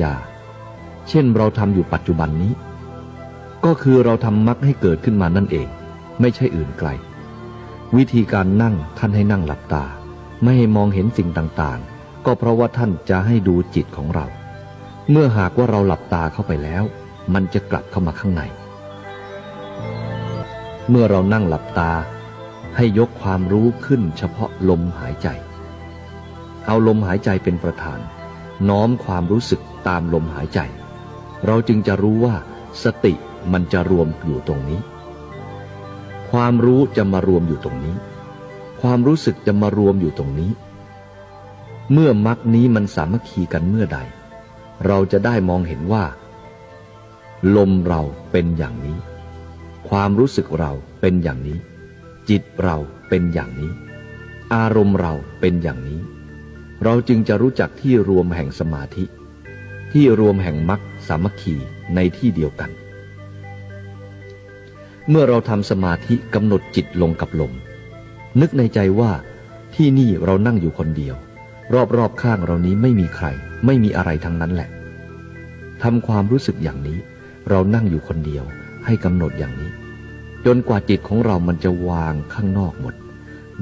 จา เช่นเราทำอยู่ปัจจุบันนี้ ก็คือเราทำมรรคให้เกิดขึ้นมานั่นเอง ไม่ใช่อื่นไกล วิธีการนั่งท่านให้นั่งหลับตา ไม่ให้มองเห็นสิ่งต่างๆ ก็เพราะว่าท่านจะให้ดูจิตของเรา เมื่อหากว่าเราหลับตาเข้าไปแล้ว มันจะกลับเข้ามาข้างใน เมื่อเรานั่งหลับตา ให้ยกความรู้ขึ้นเฉพาะลมหายใจ เอาลมหายใจเป็นประธาน น้อมความรู้สึกตามลมหายใจ เราจึงจะรู้ว่าสติมันจะรวมอยู่ตรงนี้ ความรู้จะมารวมอยู่ตรงนี้ ความรู้สึกจะมารวมอยู่ตรงนี้ เมื่อมรรคนี้มันสามัคคีกันเมื่อใด เราจะได้มองเห็นว่า ลมเราเป็นอย่างนี้ ความรู้สึกเราเป็นอย่างนี้ จิตเราเป็นอย่างนี้ อารมณ์เราเป็นอย่างนี้ เราจึงจะรู้จักที่รวมแห่งสมาธิ ที่รวมแห่งมรรคสามัคคีในที่เดียวกัน เมื่อเราทำสมาธิกำหนดจิตลงกับลม นึกในใจว่าที่นี่เรานั่งอยู่คนเดียว รอบๆข้างเรานี้ไม่มีใคร ไม่มีอะไรทั้งนั้นแหละทำความรู้สึกอย่างนี้ เรานั่งอยู่คนเดียวให้กำหนดอย่างนี้ จนกว่าจิตของเรามันจะวางข้างนอกหมด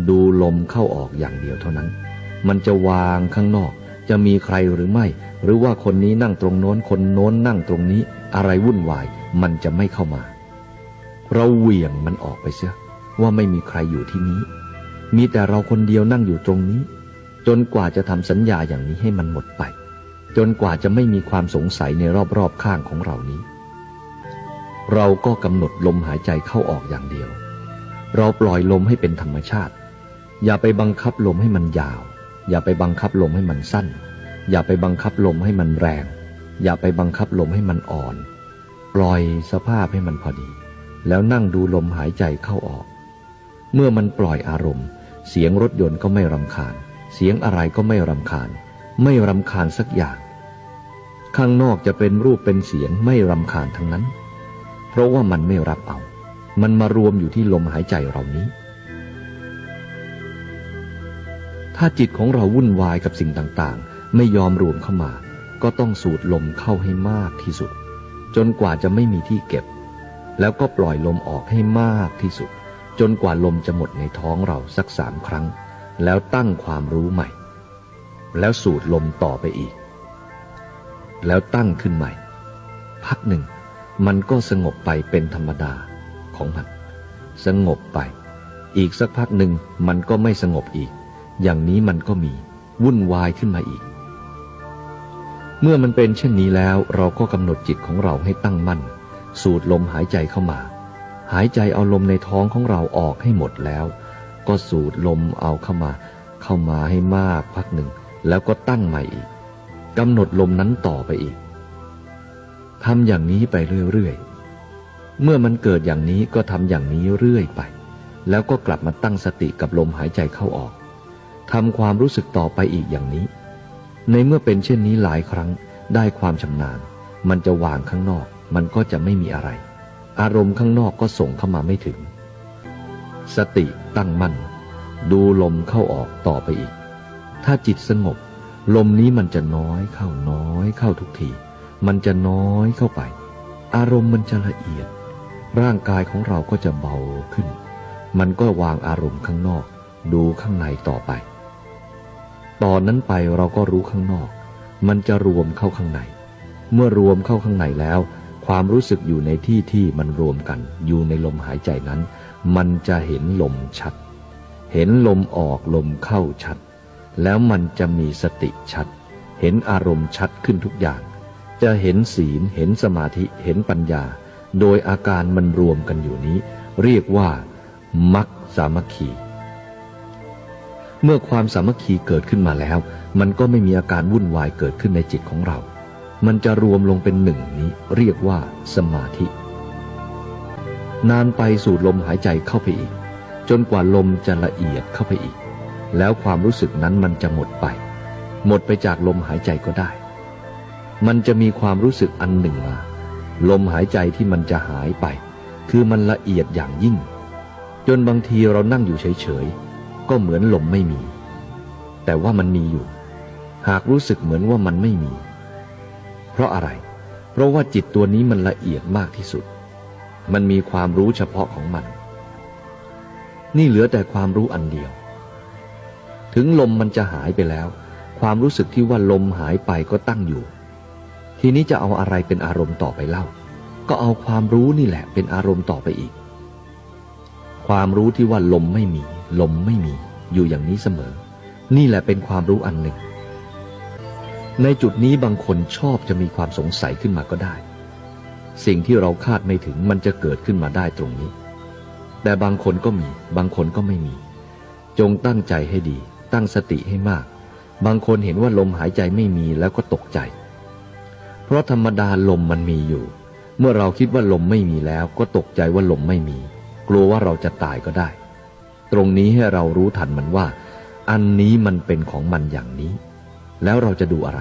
ดูลมเข้าออกอย่างเดียวเท่านั้น มันจะวางข้างนอก จะมีใครหรือไม่ หรือว่าคนนี้นั่งตรงโน้นคนโน้นนั่งตรงนี้ อะไรวุ่นวาย มันจะไม่เข้ามา เราเหวี่ยงมันออกไปเสียว่าไม่มีใครอยู่ที่นี้ มีแต่เราคนเดียวนั่งอยู่ตรงนี้ จนกว่าจะทำสัญญาอย่างนี้ให้มันหมดไป จนกว่าจะไม่มีความสงสัยในรอบๆข้างของเรานี้ เราก็กำหนดลมหายใจเข้าออกอย่างเดียว เราปล่อยลมให้เป็นธรรมชาติ อย่าไปบังคับลมให้มันยาว อย่าไปบังคับลมให้มันสั้น อย่าไปบังคับลมให้มันแรง อย่าไปบังคับลมให้มันอ่อน ปล่อยสภาพให้มันพอดี แล้วนั่งดูลมหายใจเข้าออก เมื่อมันปล่อยอารมณ์ เสียงรถยนต์ก็ไม่รำคาญ เสียงอะไรก็ไม่รำคาญ ไม่รำคาญสักอย่าง ข้างนอกจะเป็นรูปเป็นเสียงไม่รำคาญทั้งนั้น เพราะว่ามันไม่รับเอา มันมารวมอยู่ที่ลมหายใจเรานี้ ถ้าจิตของเราวุ่นวายกับสิ่งต่างๆ ไม่ยอมรวมเข้ามา ก็ต้องสูดลมเข้าให้มากที่สุด จนกว่าจะไม่มีที่เก็บ แล้วก็ปล่อยลมออกให้มากที่สุด จนกว่าลมจะหมดในท้องเราสักสามครั้ง แล้วตั้งความรู้ใหม่ แล้วสูดลมต่อไปอีก แล้วตั้งขึ้นใหม่ พักหนึ่ง มันก็สงบไปเป็นธรรมดาของมัน สงบไป อีกสักพักหนึ่งมันก็ไม่สงบอีก อย่างนี้มันก็มีวุ่นวายขึ้นมาอีก เมื่อมันเป็นเช่นนี้แล้วเราก็กำหนดจิตของเราให้ตั้งมั่น สูดลมหายใจเข้ามา หายใจเอาลมในท้องของเราออกให้หมดแล้ว ก็สูดลมเอาเข้ามา เข้ามาให้มากพักหนึ่ง แล้วก็ตั้งใหม่อีกกำหนดลมนั้นต่อไปอีกทำอย่างนี้ไปเรื่อยๆ เมื่อมันเกิดอย่างนี้ก็ทำอย่างนี้เรื่อยไป แล้วก็กลับมาตั้งสติกับลมหายใจเข้าออก ทำความรู้สึกต่อไปอีกอย่างนี้ ในเมื่อเป็นเช่นนี้หลายครั้งได้ความชำนาญ มันจะวางข้างนอก มันก็จะไม่มีอะไร อารมณ์ข้างนอกก็ส่งเข้ามาไม่ถึง สติตั้งมั่น ดูลมเข้าออกต่อไปอีก ถ้าจิตสงบ ลมนี้มันจะน้อยเข้าน้อยเข้าทุกที มันจะน้อยเข้าไป อารมณ์มันจะละเอียด ร่างกายของเราก็จะเบาขึ้น มันก็วางอารมณ์ข้างนอก ดูข้างในต่อไป ตอนนั้นไปเราก็รู้ข้างนอก มันจะรวมเข้าข้างใน เมื่อรวมเข้าข้างในแล้ว ความรู้สึกอยู่ในที่ที่มันรวมกัน อยู่ในลมหายใจนั้น มันจะเห็นลมชัด เห็นลมออกลมเข้าชัด แล้วมันจะมีสติชัด เห็นอารมณ์ชัดขึ้นทุกอย่าง จะเห็นศีลเห็นสมาธิเห็นปัญญา โดยอาการมันรวมกันอยู่นี้ เรียกว่ามัคสามัคคี เมื่อความสามัคคีเกิดขึ้นมาแล้ว มันก็ไม่มีอาการวุ่นวายเกิดขึ้นในจิตของเรา มันจะรวมลงเป็นหนึ่งนี้เรียกว่าสมาธิ นานไปสูดลมหายใจเข้าไปอีก จนกว่าลมจะละเอียดเข้าไปอีก แล้วความรู้สึกนั้นมันจะหมดไป หมดไปจากลมหายใจก็ได้ มันจะมีความรู้สึกอันหนึ่งมา ลมหายใจที่มันจะหายไป คือมันละเอียดอย่างยิ่ง จนบางทีเรานั่งอยู่เฉยๆ ก็เหมือนลมไม่มี แต่ว่ามันมีอยู่ หากรู้สึกเหมือนว่ามันไม่มี เพราะอะไร เพราะว่าจิตตัวนี้มันละเอียดมากที่สุด มันมีความรู้เฉพาะของมัน นี่เหลือแต่ความรู้อันเดียว ถึงลมมันจะหายไปแล้ว ความรู้สึกที่ว่าลมหายไปก็ตั้งอยู่ ทีนี้จะเอาอะไรเป็นอารมณ์ต่อไปเล่า ก็เอาความรู้นี่แหละเป็นอารมณ์ต่อไปอีก ความรู้ที่ว่าลมไม่มี ลมไม่มีอยู่อย่างนี้เสมอ นี่แหละเป็นความรู้อันหนึ่ง ในจุดนี้บางคนชอบจะมีความสงสัยขึ้นมาก็ได้ สิ่งที่เราคาดไม่ถึงมันจะเกิดขึ้นมาได้ตรงนี้ แต่บางคนก็มี บางคนก็ไม่มี จงตั้งใจให้ดี ตั้งสติให้มาก บางคนเห็นว่าลมหายใจไม่มีแล้วก็ตกใจ เพราะธรรมดาลมมันมีอยู่ เมื่อเราคิดว่าลมไม่มีแล้วก็ตกใจว่าลมไม่มี กลัวว่าเราจะตายก็ได้ ตรงนี้ให้เรารู้ทันมันว่า อันนี้มันเป็นของมันอย่างนี้ แล้วเราจะดูอะไร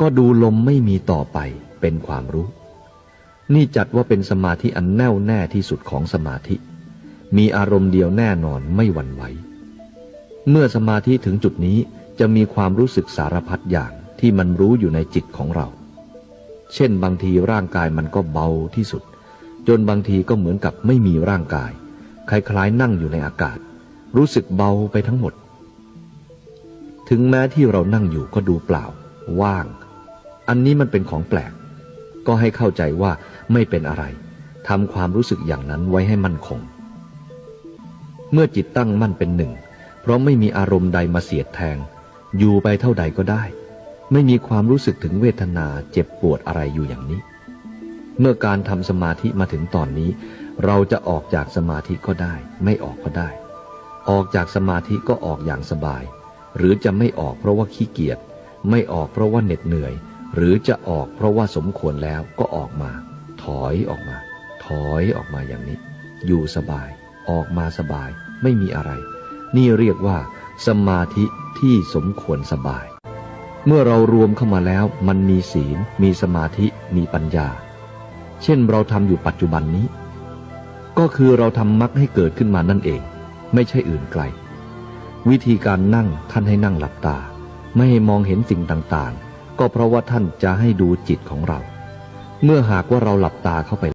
ก็ดูลมไม่มีต่อไปเป็นความรู้ นี่จัดว่าเป็นสมาธิอันแน่วแน่ที่สุดของสมาธิ มีอารมณ์เดียวแน่นอนไม่หวั่นไหว เมื่อสมาธิถึงจุดนี้จะมีความรู้สึกสารพัดอย่างที่มันรู้อยู่ในจิตของเรา เช่นบางทีร่างกายมันก็เบาที่สุด จนบางทีก็เหมือนกับไม่มีร่างกาย คล้ายๆนั่งอยู่ในอากาศ รู้สึกเบาไปทั้งหมด ถึงแม้ที่เรานั่งอยู่ก็ดูเปล่า ว่าง อันนี้มันเป็นของแปลก ก็ให้เข้าใจว่าไม่เป็นอะไรทำความรู้สึกอย่างนั้นไว้ให้มั่นคง เมื่อจิตตั้งมั่นเป็นหนึ่ง เพราะไม่มีอารมณ์ใดมาเสียดแทง อยู่ไปเท่าใดก็ได้ ไม่มีความรู้สึกถึงเวทนาเจ็บปวดอะไรอยู่อย่างนี้ เมื่อการทำสมาธิมาถึงตอนนี้ เราจะออกจากสมาธิก็ได้ ไม่ออกก็ได้ ออกจากสมาธิก็ออกอย่างสบาย หรือจะไม่ออกเพราะว่าขี้เกียจไม่ออกเพราะว่าเหน็ดเหนื่อย หรือจะออกเพราะว่าสมควรแล้วก็ออกมา ถอยออกมา ถอยออกมาอย่างนี้ อยู่สบาย ออกมาสบาย ไม่มีอะไร นี่เรียกว่า สมาธิที่สมควรสบาย เมื่อเรารวมเข้ามาแล้ว มันมีศีล มีสมาธิ มีปัญญา เช่นเราทำอยู่ปัจจุบันนี้ ก็คือเราทำมรรคให้เกิดขึ้นมานั่นเอง ไม่ใช่อื่นไกล วิธีการนั่งท่านให้นั่งหลับตา ไม่ให้มองเห็นสิ่งต่างๆ ก็เพราะว่าท่านจะให้ดูจิตของเรา เมื่อหากว่าเราหลับตาเข้าไป